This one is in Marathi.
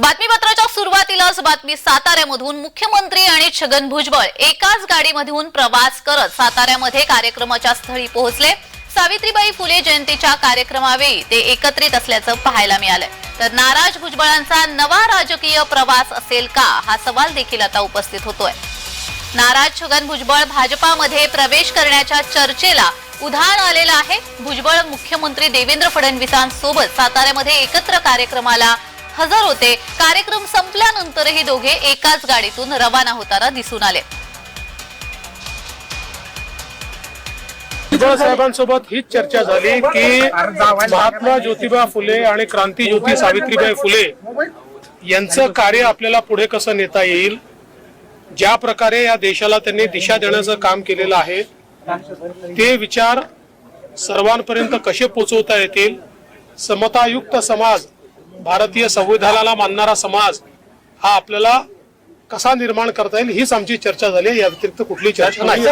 बातमीपत्राच्या सुरुवातीलाच बातमी साताऱ्यामधून. मुख्यमंत्री आणि छगन भुजबळ एकाच गाडीमधून प्रवास करत साताऱ्यामध्ये कार्यक्रमाच्या स्थळी पोहोचले. सावित्रीबाई फुले जयंतीच्या कार्यक्रमावेळी ते एकत्रित असल्याचं पाहायला मिळालंय तर नाराज भुजबळांचा नवा राजकीय प्रवास असेल का? हा सवाल देखील आता उपस्थित होतोय. नाराज छगन भुजबळ भाजपामध्ये प्रवेश करण्याच्या चर्चेला उधाण आलेलं आहे. भुजबळ मुख्यमंत्री देवेंद्र फडणवीसांसोबत साताऱ्यामध्ये एकत्र कार्यक्रमाला हजर होते. कार्यक्रम संपल्यानंतरही दोघे एकाच गाडीतून रवाना होताना दिसून आले. साहेबांसोबत हीच चर्चा झाली की महात्मा ज्योतिबा फुले आणि क्रांती ज्योती सावित्रीबाई फुले यांचं कार्य आपल्याला पुढे कसं नेता येईल? ज्या प्रकारे या देशाला त्यांनी दिशा देण्याचं काम केलेलं आहे ते विचार सर्वांपर्यंत कसे पोचवता येतील? समतायुक्त समाज भारतीय संविधानाला मानणारा समाज हा आपल्याला कसा निर्माण करता येईल हीच आमची चर्चा झाली या व्यतिरिक्त कुठली चर्चा नाही.